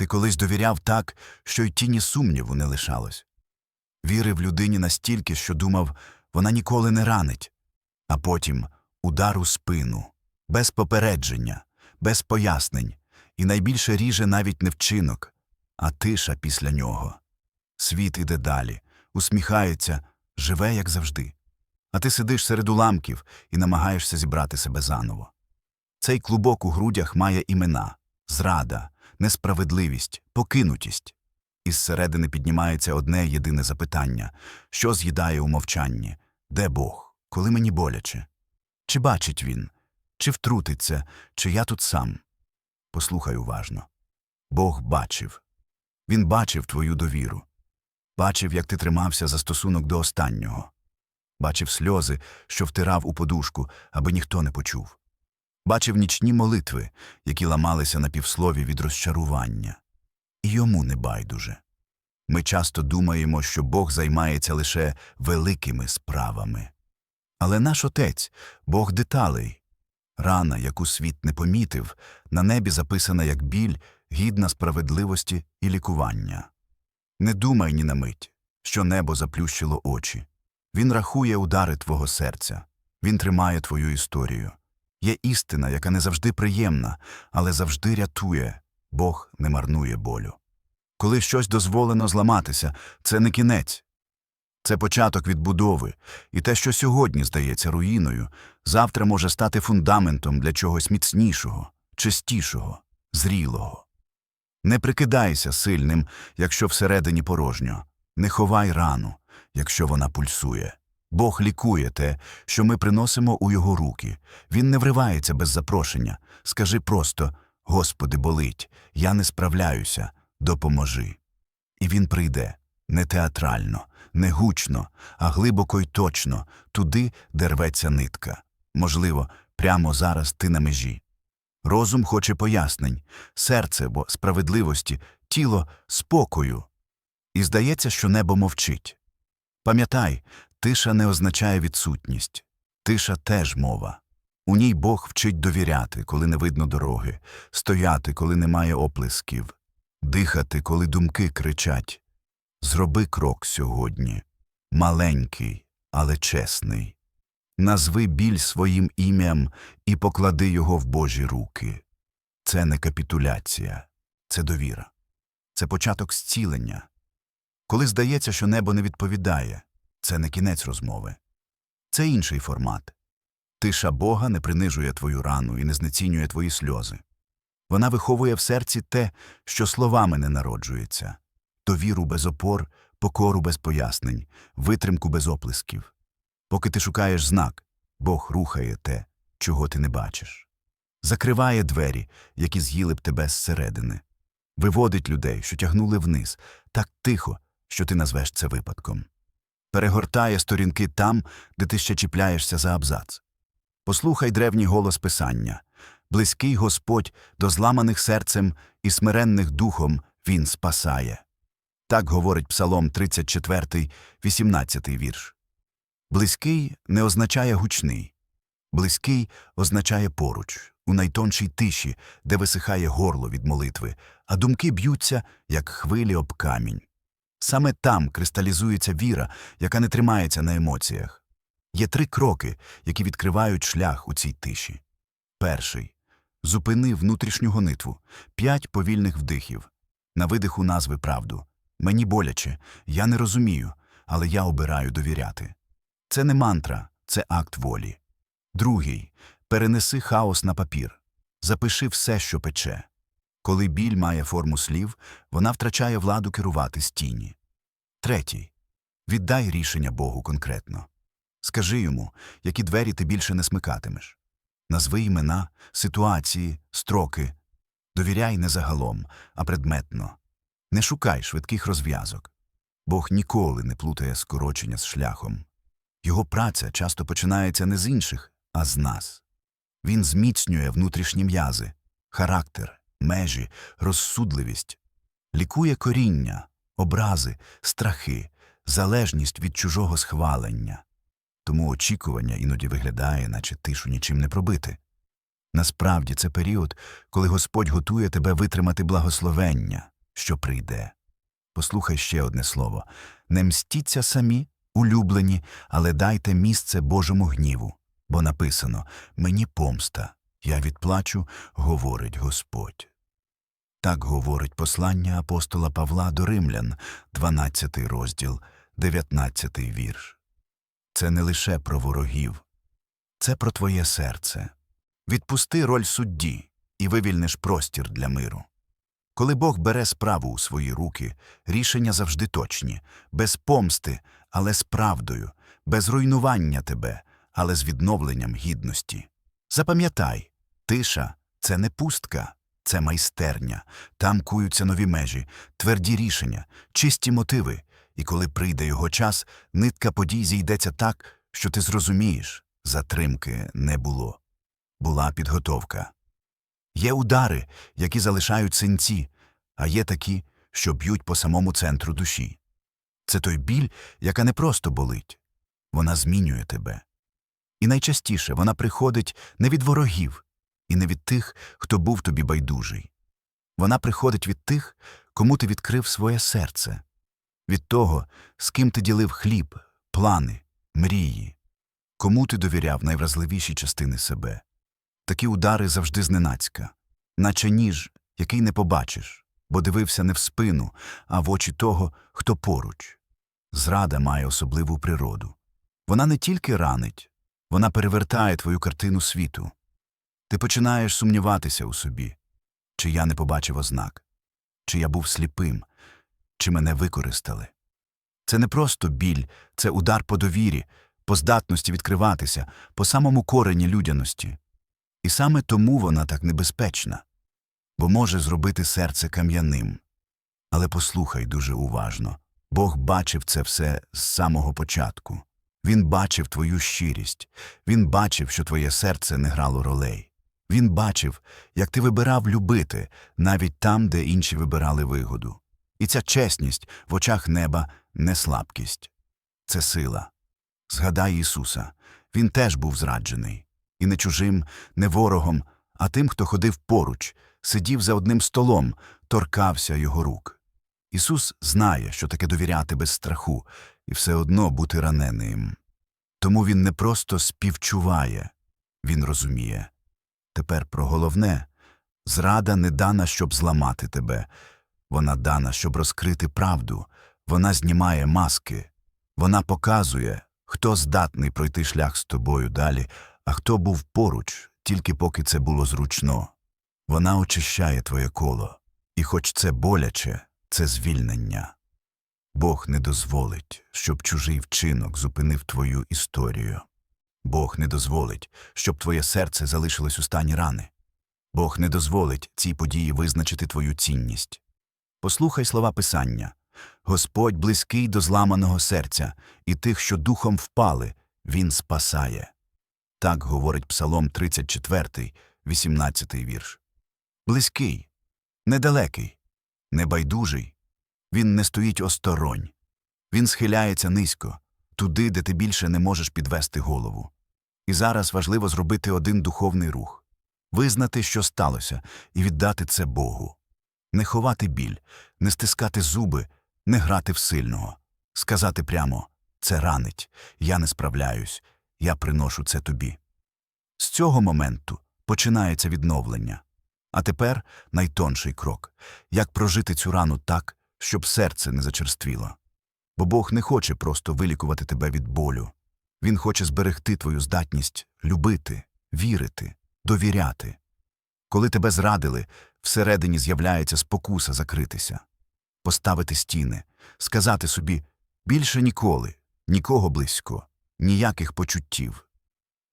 Ти колись довіряв так, що й тіні сумніву не лишалось. Вірив людині настільки, що думав, вона ніколи не ранить, а потім удар у спину, без попередження, без пояснень, і найбільше ріже навіть не вчинок, а тиша після нього. Світ іде далі, усміхається, живе, як завжди. А ти сидиш серед уламків і намагаєшся зібрати себе заново. Цей клубок у грудях має імена зрада, несправедливість, покинутість. Із середини піднімається одне єдине запитання що з'їдає у мовчанні? Де Бог? Коли мені боляче? Чи бачить він? Чи втрутиться, чи я тут сам? Послухай уважно. Бог бачив. Він бачив твою довіру. Бачив, як ти тримався за стосунок до останнього. Бачив сльози, що втирав у подушку, аби ніхто не почув. Бачив нічні молитви, які ламалися на півслові від розчарування. І йому не байдуже. Ми часто думаємо, що Бог займається лише великими справами. Але наш Отець – Бог деталей. Рана, яку світ не помітив, на небі записана як біль, гідна справедливості і лікування. Не думай ні на мить, що небо заплющило очі. Він рахує удари твого серця, він тримає твою історію. Є істина, яка не завжди приємна, але завжди рятує, Бог не марнує болю. Коли щось дозволено зламатися, це не кінець. Це початок відбудови, і те, що сьогодні здається руїною, завтра може стати фундаментом для чогось міцнішого, чистішого, зрілого. Не прикидайся сильним, якщо всередині порожньо, не ховай рану, якщо вона пульсує. Бог лікує те, що ми приносимо у його руки. Він не вривається без запрошення. Скажи просто Господи, болить, я не справляюся, допоможи. І він прийде не театрально, не гучно, а глибоко й точно, туди, де рветься нитка. Можливо, прямо зараз ти на межі. Розум хоче пояснень, серце, бо справедливості, тіло спокою. І здається, що небо мовчить. Пам'ятай, тиша не означає відсутність. Тиша теж мова. У ній Бог вчить довіряти, коли не видно дороги, стояти, коли немає оплесків, дихати, коли думки кричать. Зроби крок сьогодні. Маленький, але чесний. Назви біль своїм ім'ям і поклади його в Божі руки. Це не капітуляція, це довіра. Це початок зцілення. Коли здається, що небо не відповідає, це не кінець розмови. Це інший формат. Тиша Бога не принижує твою рану і не знецінює твої сльози. Вона виховує в серці те, що словами не народжується довіру без опор, покору без пояснень, витримку без оплесків. Поки ти шукаєш знак, Бог рухає те, чого ти не бачиш. Закриває двері, які з'їли б тебе зсередини. Виводить людей, що тягнули вниз, так тихо, що ти назвеш це випадком. Перегортає сторінки там, де ти ще чіпляєшся за абзац. Послухай древній голос Писання. Близький Господь до зламаних серцем і смиренних духом Він спасає. Так говорить Псалом 34, 18 вірш. Близький не означає гучний. Близький означає поруч, у найтоншій тиші, де висихає горло від молитви, а думки б'ються, як хвилі об камінь. Саме там кристалізується віра, яка не тримається на емоціях. Є три кроки, які відкривають шлях у цій тиші. Перший зупини внутрішню гонитву, п'ять повільних вдихів. На видиху назви правду. Мені боляче, я не розумію, але я обираю довіряти. Це не мантра, це акт волі. Другий перенеси хаос на папір. Запиши все, що пече. Коли біль має форму слів, вона втрачає владу керувати з тіні. Третій віддай рішення Богу конкретно. Скажи йому, які двері ти більше не смикатимеш. Назви імена, ситуації, строки. Довіряй не загалом, а предметно. Не шукай швидких розв'язок. Бог ніколи не плутає скорочення з шляхом. Його праця часто починається не з інших, а з нас. Він зміцнює внутрішні м'язи, характер, межі, розсудливість, лікує коріння, образи, страхи, залежність від чужого схвалення. Тому очікування іноді виглядає, наче тишу нічим не пробити. Насправді це період, коли Господь готує тебе витримати благословення, що прийде. Послухай ще одне слово не мстіться самі, улюблені, але дайте місце Божому гніву, бо написано Мені помста, я відплачу, говорить Господь. Так говорить послання апостола Павла до римлян, 12 розділ, 19 вірш. Це не лише про ворогів, це про твоє серце. Відпусти роль судді і вивільниш простір для миру. Коли Бог бере справу у свої руки, рішення завжди точні, без помсти, але з правдою, без руйнування тебе, але з відновленням гідності. Запам'ятай, тиша це не пустка, це майстерня. Там куються нові межі, тверді рішення, чисті мотиви, і коли прийде його час, нитка подій зійдеться так, що ти зрозумієш затримки не було. Була підготовка. Є удари, які залишають синці, а є такі, що б'ють по самому центру душі. Це той біль, яка не просто болить, вона змінює тебе. І найчастіше вона приходить не від ворогів і не від тих, хто був тобі байдужий. Вона приходить від тих, кому ти відкрив своє серце, від того, з ким ти ділив хліб, плани, мрії, кому ти довіряв найвразливіші частини себе. Такі удари завжди зненацька, наче ніж, який не побачиш, бо дивився не в спину, а в очі того, хто поруч. Зрада має особливу природу. Вона не тільки ранить, вона перевертає твою картину світу. Ти починаєш сумніватися у собі, чи я не побачив ознак, чи я був сліпим, чи мене використали. Це не просто біль, це удар по довірі, по здатності відкриватися, по самому корені людяності. І саме тому вона так небезпечна, бо може зробити серце кам'яним. Але послухай дуже уважно Бог бачив це все з самого початку. Він бачив твою щирість, він бачив, що твоє серце не грало ролей. Він бачив, як ти вибирав любити, навіть там, де інші вибирали вигоду. І ця чесність в очах неба не слабкість, це сила. Згадай Ісуса, Він теж був зраджений. І не чужим, не ворогом, а тим, хто ходив поруч, сидів за одним столом, торкався його рук. Ісус знає, що таке довіряти без страху і все одно бути раненим. Тому Він не просто співчуває, Він розуміє. Тепер про головне зрада не дана, щоб зламати тебе, вона дана, щоб розкрити правду, вона знімає маски, вона показує, хто здатний пройти шлях з тобою далі, а хто був поруч, тільки поки це було зручно. Вона очищає твоє коло, і хоч це боляче, це звільнення. Бог не дозволить, щоб чужий вчинок зупинив твою історію. Бог не дозволить, щоб твоє серце залишилось у стані рани. Бог не дозволить цій події визначити твою цінність. Послухай слова Писання Господь близький до зламаного серця, і тих, що духом впали, Він спасає. Так говорить Псалом 34, 18 вірш. Близький, недалекий, небайдужий. Він не стоїть осторонь. Він схиляється низько, туди, де ти більше не можеш підвести голову. І зараз важливо зробити один духовний рух визнати, що сталося, і віддати це Богу. Не ховати біль, не стискати зуби, не грати в сильного, сказати прямо це ранить, я не справляюсь, я приношу це тобі. З цього моменту починається відновлення. А тепер найтонший крок як прожити цю рану так, щоб серце не зачерствіло. Бо Бог не хоче просто вилікувати тебе від болю. Він хоче зберегти твою здатність любити, вірити, довіряти. Коли тебе зрадили, всередині з'являється спокуса закритися, поставити стіни, сказати собі більше ніколи, нікого близько, ніяких почуттів.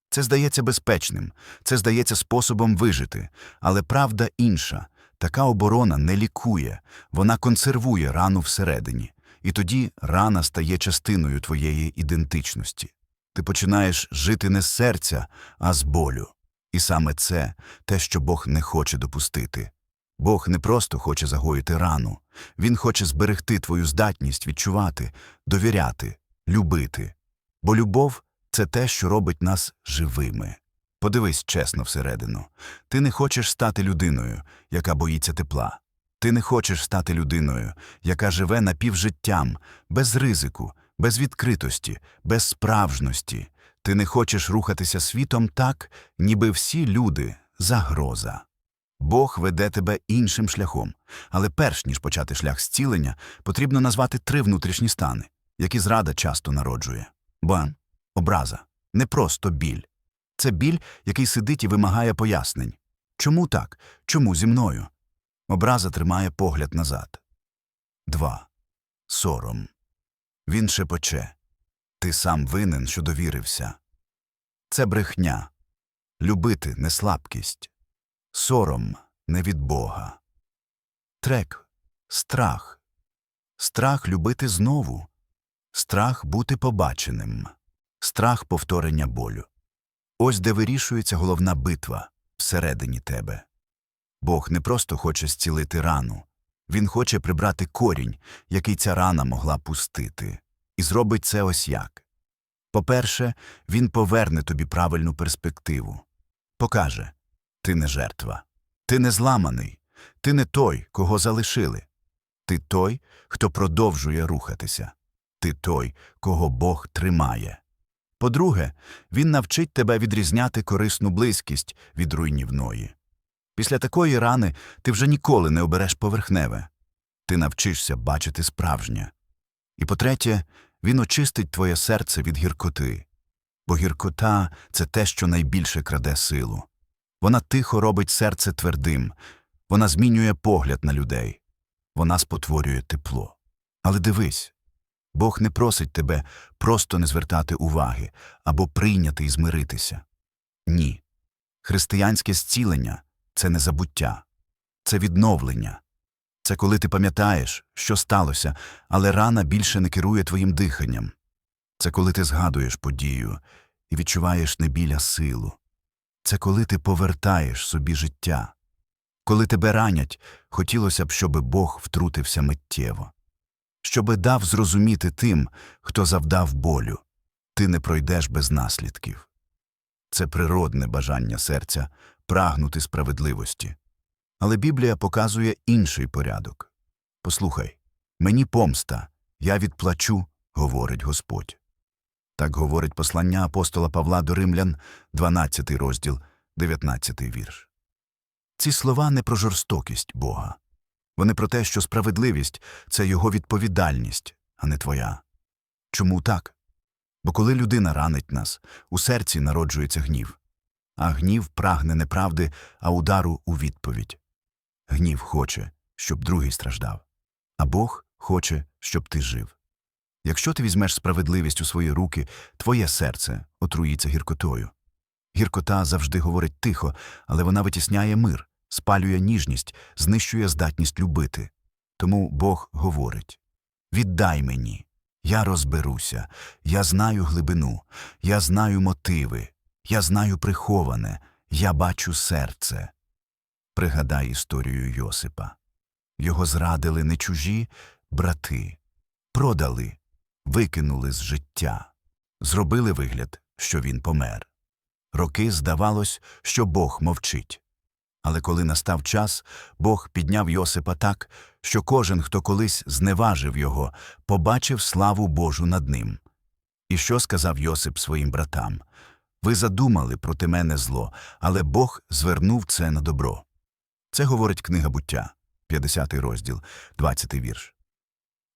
Це здається безпечним, це здається способом вижити, але правда інша. Така оборона не лікує, вона консервує рану всередині, і тоді рана стає частиною твоєї ідентичності. Ти починаєш жити не з серця, а з болю. І саме це те, що Бог не хоче допустити. Бог не просто хоче загоїти рану, Він хоче зберегти твою здатність відчувати, довіряти, любити. Бо любов це те, що робить нас живими. Подивись чесно всередину. Ти не хочеш стати людиною, яка боїться тепла. Ти не хочеш стати людиною, яка живе напівжиттям, без ризику, без відкритості, без справжності. Ти не хочеш рухатися світом так, ніби всі люди загроза. Бог веде тебе іншим шляхом, але перш ніж почати шлях зцілення, потрібно назвати три внутрішні стани, які зрада часто народжує. Бан, образа, не просто біль. Це біль, який сидить і вимагає пояснень. Чому так? Чому зі мною? Образа тримає погляд назад. Два. Сором. Він шепоче. Ти сам винен, що довірився. Це брехня. Любити не слабкість. Сором не від Бога. Трек. Страх. Страх любити знову. Страх бути побаченим. Страх повторення болю. Ось де вирішується головна битва всередині тебе. Бог не просто хоче зцілити рану, Він хоче прибрати корінь, який ця рана могла пустити, і зробить це ось як. По-перше, Він поверне тобі правильну перспективу. Покаже ти не жертва, ти не зламаний, ти не той, кого залишили. Ти той, хто продовжує рухатися, ти той, кого Бог тримає. По-друге, він навчить тебе відрізняти корисну близькість від руйнівної. Після такої рани ти вже ніколи не обереш поверхневе. Ти навчишся бачити справжнє. І по-третє, він очистить твоє серце від гіркоти. Бо гіркота це те, що найбільше краде силу. Вона тихо робить серце твердим, вона змінює погляд на людей, вона спотворює тепло. Але дивись, Бог не просить тебе просто не звертати уваги або прийняти і змиритися. Ні. Християнське зцілення це не забуття, це відновлення. Це коли ти пам'ятаєш, що сталося, але рана більше не керує твоїм диханням. Це коли ти згадуєш подію і відчуваєш не біля силу. Це коли ти повертаєш собі життя. Коли тебе ранять, хотілося б, щоби Бог втрутився миттєво щоби дав зрозуміти тим, хто завдав болю, ти не пройдеш без наслідків. Це природне бажання серця прагнути справедливості. Але Біблія показує інший порядок. Послухай, мені помста, я відплачу, говорить Господь. Так говорить послання апостола Павла до Римлян, 12 розділ, 19 вірш. Ці слова не про жорстокість Бога. Вони про те, що справедливість це його відповідальність, а не твоя. Чому так? Бо коли людина ранить нас, у серці народжується гнів, а гнів прагне не правди, а удару у відповідь. Гнів хоче, щоб другий страждав, а Бог хоче, щоб ти жив. Якщо ти візьмеш справедливість у свої руки, твоє серце отруїться гіркотою. Гіркота завжди говорить тихо, але вона витісняє мир спалює ніжність, знищує здатність любити. Тому Бог говорить Віддай мені, я розберуся, я знаю глибину, я знаю мотиви, я знаю приховане, я бачу серце. Пригадай історію Йосипа. Його зрадили не чужі брати, продали, викинули з життя, зробили вигляд, що він помер. Роки здавалось, що Бог мовчить. Але коли настав час, Бог підняв Йосипа так, що кожен, хто колись зневажив його, побачив славу Божу над ним. І що сказав Йосип своїм братам? Ви задумали проти мене зло, але Бог звернув це на добро. Це говорить книга буття, 50 розділ, 20 вірш.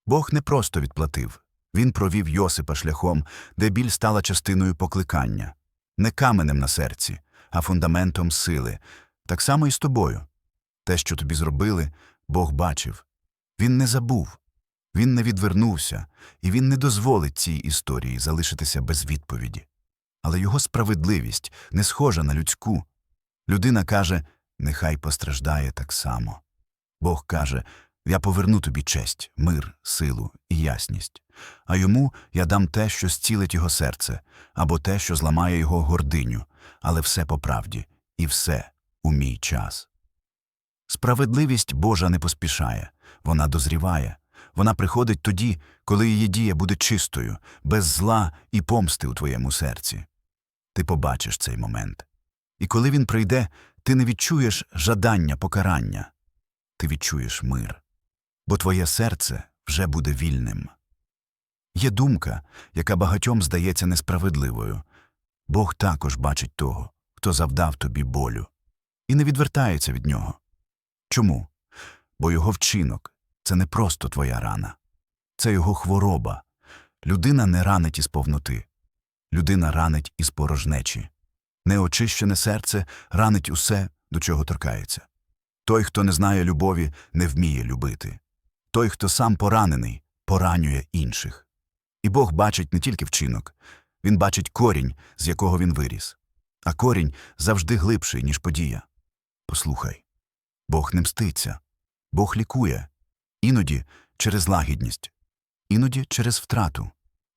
Бог не просто відплатив, він провів Йосипа шляхом, де біль стала частиною покликання, не каменем на серці, а фундаментом сили. Так само і з тобою. Те, що тобі зробили, Бог бачив. Він не забув, він не відвернувся, і він не дозволить цій історії залишитися без відповіді. Але його справедливість не схожа на людську. Людина каже нехай постраждає так само. Бог каже Я поверну тобі честь, мир, силу і ясність, а йому я дам те, що зцілить його серце, або те, що зламає його гординю, але все по правді, і все у мій час. Справедливість Божа не поспішає, вона дозріває, вона приходить тоді, коли її дія буде чистою, без зла і помсти у твоєму серці. Ти побачиш цей момент. І коли він прийде, ти не відчуєш жадання покарання, ти відчуєш мир, бо твоє серце вже буде вільним. Є думка, яка багатьом здається несправедливою. Бог також бачить того, хто завдав тобі болю, і не відвертається від нього. Чому? Бо його вчинок це не просто твоя рана, це його хвороба. Людина не ранить із повноти, людина ранить із порожнечі. Неочищене серце ранить усе, до чого торкається. Той, хто не знає любові, не вміє любити. Той, хто сам поранений, поранює інших. І Бог бачить не тільки вчинок, він бачить корінь, з якого він виріс. А корінь завжди глибший, ніж подія. Послухай Бог не мститься, Бог лікує, іноді через лагідність, іноді через втрату,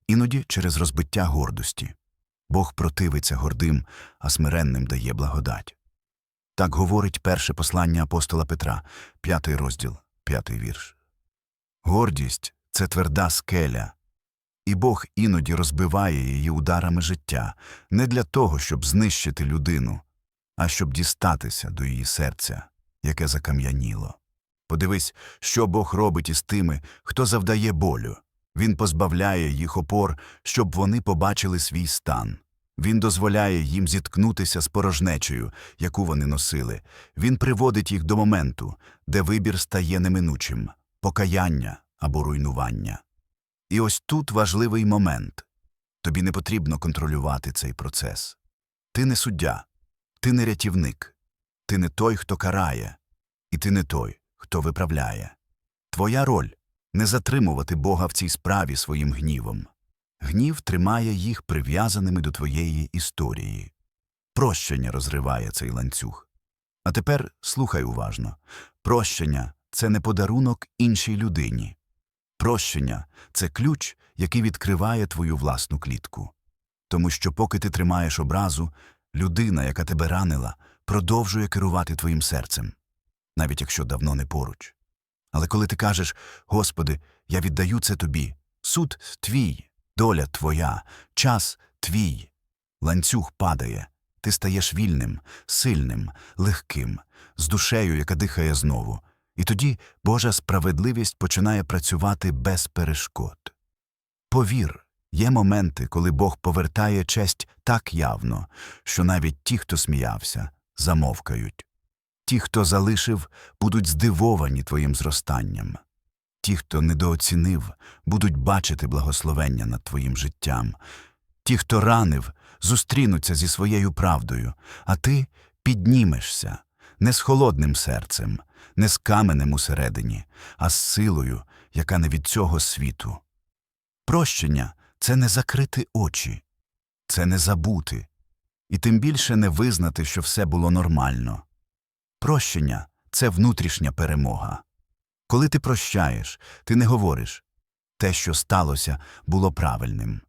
іноді через розбиття гордості. Бог противиться гордим, а смиренним дає благодать. Так говорить перше послання апостола Петра, п'ятий розділ, п'ятий вірш. Гордість це тверда скеля, і Бог іноді розбиває її ударами життя не для того, щоб знищити людину, а щоб дістатися до її серця, яке закам'яніло. Подивись, що Бог робить із тими, хто завдає болю. Він позбавляє їх опор, щоб вони побачили свій стан. Він дозволяє їм зіткнутися з порожнечею, яку вони носили. Він приводить їх до моменту, де вибір стає неминучим покаяння або руйнування. І ось тут важливий момент. Тобі не потрібно контролювати цей процес. Ти не суддя, ти не рятівник, ти не той, хто карає, і ти не той, хто виправляє. Твоя роль не затримувати Бога в цій справі своїм гнівом. Гнів тримає їх прив'язаними до твоєї історії. Прощення розриває цей ланцюг. А тепер слухай уважно прощення це не подарунок іншій людині. Прощення це ключ, який відкриває твою власну клітку. Тому що, поки ти тримаєш образу, людина, яка тебе ранила, продовжує керувати твоїм серцем, навіть якщо давно не поруч. Але коли ти кажеш, Господи, я віддаю це тобі, суд твій, доля твоя, час твій, ланцюг падає, ти стаєш вільним, сильним, легким, з душею, яка дихає знову. І тоді Божа справедливість починає працювати без перешкод. Повір, є моменти, коли Бог повертає честь так явно, що навіть ті, хто сміявся, замовкають. Ті, хто залишив, будуть здивовані твоїм зростанням. Ті, хто недооцінив, будуть бачити благословення над твоїм життям. Ті, хто ранив, зустрінуться зі своєю правдою, а ти піднімешся не з холодним серцем, не з каменем усередині, а з силою, яка не від цього світу. Прощення це не закрити очі, це не забути, і тим більше не визнати, що все було нормально. Прощення це внутрішня перемога. Коли ти прощаєш, ти не говориш те, що сталося, було правильним.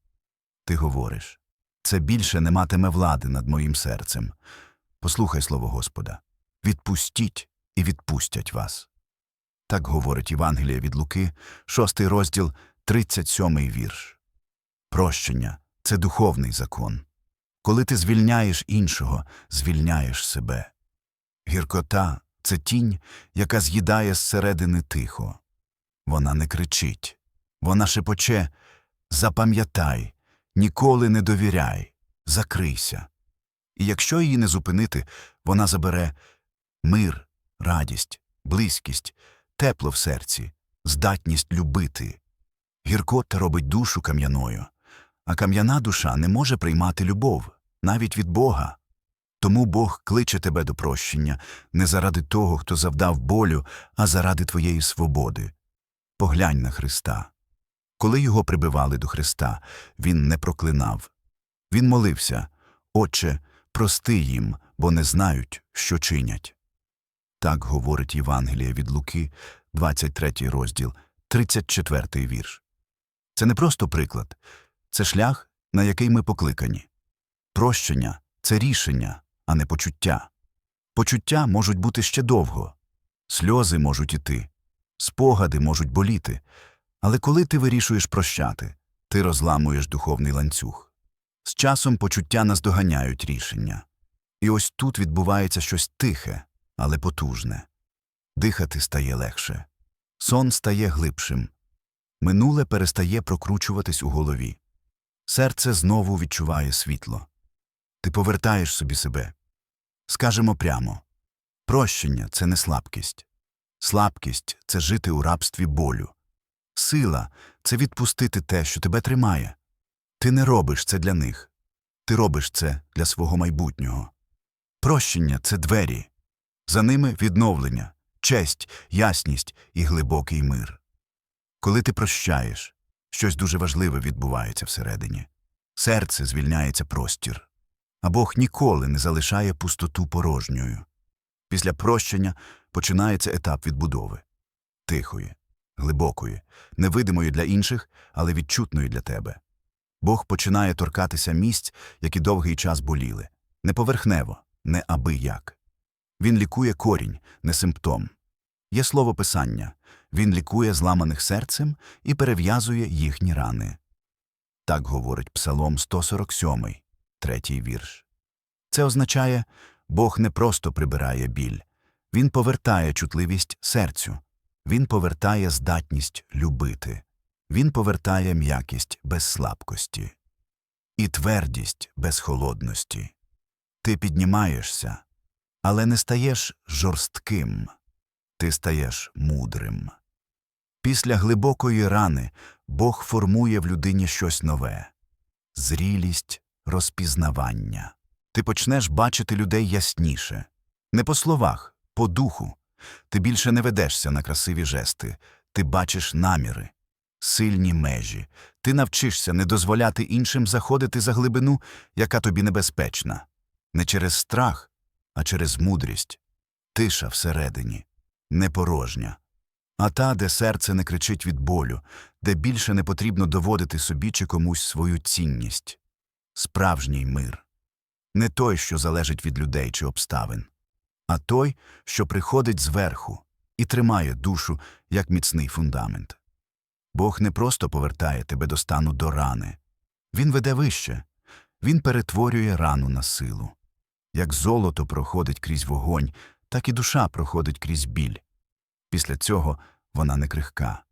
Ти говориш це більше не матиме влади над моїм серцем. Послухай слово Господа відпустіть і відпустять вас. Так говорить Євангеліє від Луки, шостий розділ, 37 вірш. Прощення це духовний закон. Коли ти звільняєш іншого, звільняєш себе. Гіркота це тінь, яка з'їдає зсередини тихо. Вона не кричить, вона шепоче Запам'ятай, ніколи не довіряй, закрийся. І якщо її не зупинити, вона забере мир, радість, близькість, тепло в серці, здатність любити. Гіркота робить душу кам'яною, а кам'яна душа не може приймати любов, навіть від Бога. Тому Бог кличе тебе до прощення не заради того, хто завдав болю, а заради твоєї свободи. Поглянь на Христа. Коли його прибивали до Христа, він не проклинав. Він молився Отче, прости їм, бо не знають, що чинять. Так говорить Євангеліє від Луки, 23 розділ, 34 вірш. Це не просто приклад, це шлях, на який ми покликані. Прощення це рішення, а не почуття. Почуття можуть бути ще довго, сльози можуть іти, спогади можуть боліти. Але коли ти вирішуєш прощати, ти розламуєш духовний ланцюг. З часом почуття наздоганяють рішення. І ось тут відбувається щось тихе, але потужне. Дихати стає легше. Сон стає глибшим. Минуле перестає прокручуватись у голові. Серце знову відчуває світло. Ти повертаєш собі себе. Скажемо прямо прощення це не слабкість. Слабкість це жити у рабстві болю. Сила це відпустити те, що тебе тримає. Ти не робиш це для них. Ти робиш це для свого майбутнього. Прощення це двері. За ними відновлення, честь, ясність і глибокий мир. Коли ти прощаєш, щось дуже важливе відбувається всередині. Серце звільняється простір. А Бог ніколи не залишає пустоту порожньою. Після прощення починається етап відбудови тихої, глибокої, невидимої для інших, але відчутної для тебе. Бог починає торкатися місць, які довгий час боліли, не поверхнево, не аби як. Він лікує корінь, не симптом. Є слово писання він лікує зламаних серцем і перев'язує їхні рани. Так говорить Псалом 147, третій вірш. Це означає, Бог не просто прибирає біль, Він повертає чутливість серцю, Він повертає здатність любити, Він повертає м'якість без слабкості і твердість без холодності. Ти піднімаєшся, але не стаєш жорстким, ти стаєш мудрим. Після глибокої рани Бог формує в людині щось нове зрілість, розпізнавання. Ти почнеш бачити людей ясніше. Не по словах, по духу. Ти більше не ведешся на красиві жести, ти бачиш наміри, сильні межі. Ти навчишся не дозволяти іншим заходити за глибину, яка тобі небезпечна. Не через страх, а через мудрість. Тиша всередині, не порожня. А та, де серце не кричить від болю, де більше не потрібно доводити собі чи комусь свою цінність. Справжній мир. Не той, що залежить від людей чи обставин, а той, що приходить зверху і тримає душу як міцний фундамент. Бог не просто повертає тебе до стану до рани. Він веде вище, він перетворює рану на силу. Як золото проходить крізь вогонь, так і душа проходить крізь біль. Після цього вона не крихка.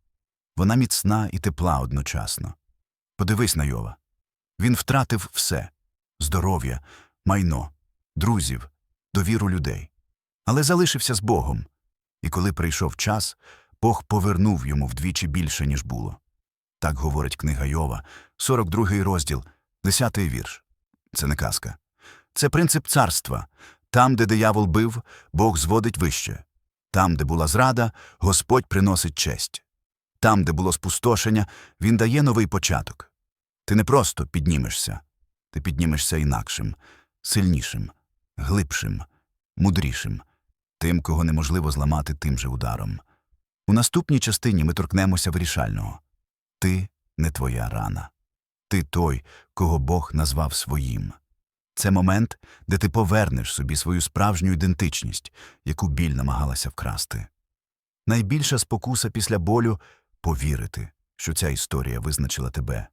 Вона міцна і тепла одночасно. Подивись на Йова. Він втратив все здоров'я, майно, друзів, довіру людей. Але залишився з Богом. І коли прийшов час, Бог повернув йому вдвічі більше, ніж було. Так говорить книга Йова, 42 розділ, 10 вірш. Це не казка. Це принцип царства. Там, де диявол бив, Бог зводить вище. Там, де була зрада, Господь приносить честь. Там, де було спустошення, Він дає новий початок. Ти не просто піднімешся, ти піднімешся інакшим, сильнішим, глибшим, мудрішим, тим, кого неможливо зламати тим же ударом. У наступній частині ми торкнемося вирішального. Ти не твоя рана. Ти той, кого Бог назвав своїм. Це момент, де ти повернеш собі свою справжню ідентичність, яку біль намагалася вкрасти. Найбільша спокуса після болю повірити, що ця історія визначила тебе,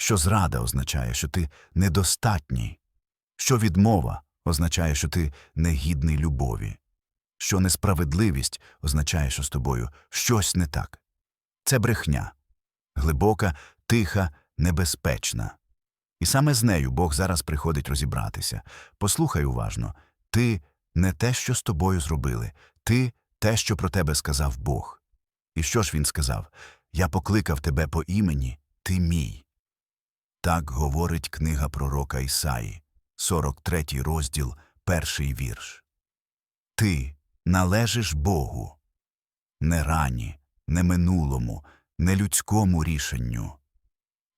що зрада означає, що ти недостатній, що відмова означає, що ти негідний любові, що несправедливість означає, що з тобою щось не так. Це брехня глибока, тиха, небезпечна. І саме з нею Бог зараз приходить розібратися. Послухай уважно ти не те, що з тобою зробили, ти те, що про тебе сказав Бог. І що ж він сказав? Я покликав тебе по імені, ти мій. Так говорить книга пророка Ісаї, 43 розділ, перший вірш. Ти належиш Богу, не рані, не минулому, не людському рішенню.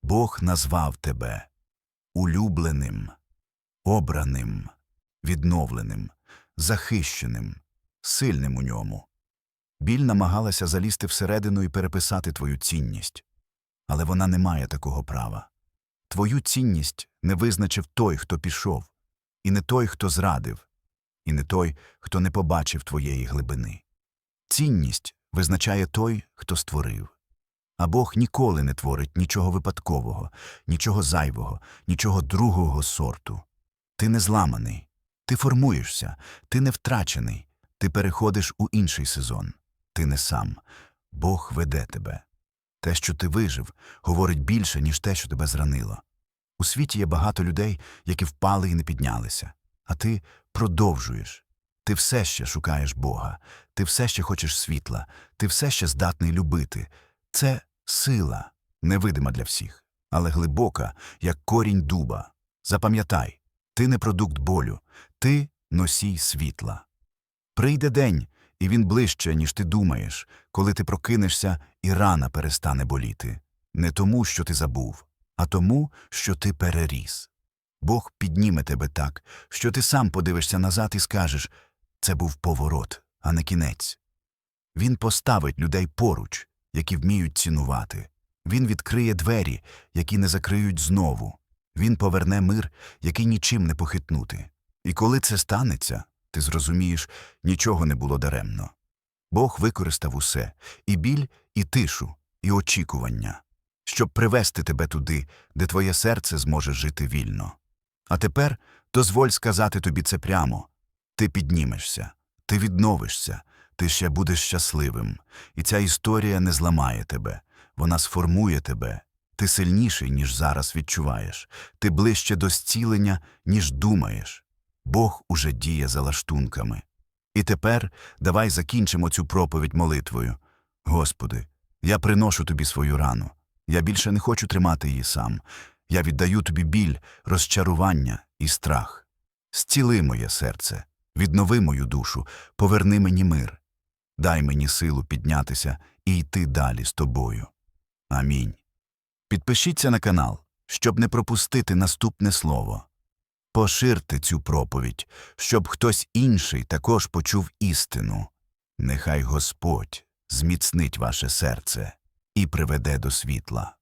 Бог назвав тебе улюбленим, обраним, відновленим, захищеним, сильним у ньому. Біль намагалася залізти всередину і переписати твою цінність, але вона не має такого права. Твою цінність не визначив той, хто пішов, і не той, хто зрадив, і не той, хто не побачив твоєї глибини. Цінність визначає той, хто створив. А Бог ніколи не творить нічого випадкового, нічого зайвого, нічого другого сорту. Ти не зламаний, ти формуєшся, ти не втрачений, ти переходиш у інший сезон. Ти не сам. Бог веде тебе. Те, що ти вижив, говорить більше, ніж те, що тебе зранило. У світі є багато людей, які впали і не піднялися. А ти продовжуєш. Ти все ще шукаєш Бога, ти все ще хочеш світла, ти все ще здатний любити. Це сила, невидима для всіх, але глибока, як корінь дуба. Запам'ятай, ти не продукт болю, ти носій світла. Прийде день, і він ближче, ніж ти думаєш, коли ти прокинешся, і рана перестане боліти. Не тому, що ти забув, а тому, що ти переріс. Бог підніме тебе так, що ти сам подивишся назад і скажеш це був поворот, а не кінець. Він поставить людей поруч, які вміють цінувати. Він відкриє двері, які не закриють знову. Він поверне мир, який нічим не похитнути. І коли це станеться, ти зрозумієш, нічого не було даремно. Бог використав усе і біль, і тишу, і очікування, щоб привести тебе туди, де твоє серце зможе жити вільно. А тепер дозволь сказати тобі це прямо ти піднімешся, ти відновишся, ти ще будеш щасливим, і ця історія не зламає тебе, вона сформує тебе. Ти сильніший, ніж зараз відчуваєш, ти ближче до зцілення, ніж думаєш. Бог уже діє за лаштунками. І тепер давай закінчимо цю проповідь молитвою. Господи, я приношу тобі свою рану. Я більше не хочу тримати її сам. Я віддаю тобі біль, розчарування і страх. Зціли моє серце, віднови мою душу, поверни мені мир. Дай мені силу піднятися і йти далі з тобою. Амінь. Підпишіться на канал, щоб не пропустити наступне слово. Поширте цю проповідь, щоб хтось інший також почув істину. Нехай Господь зміцнить ваше серце і приведе до світла.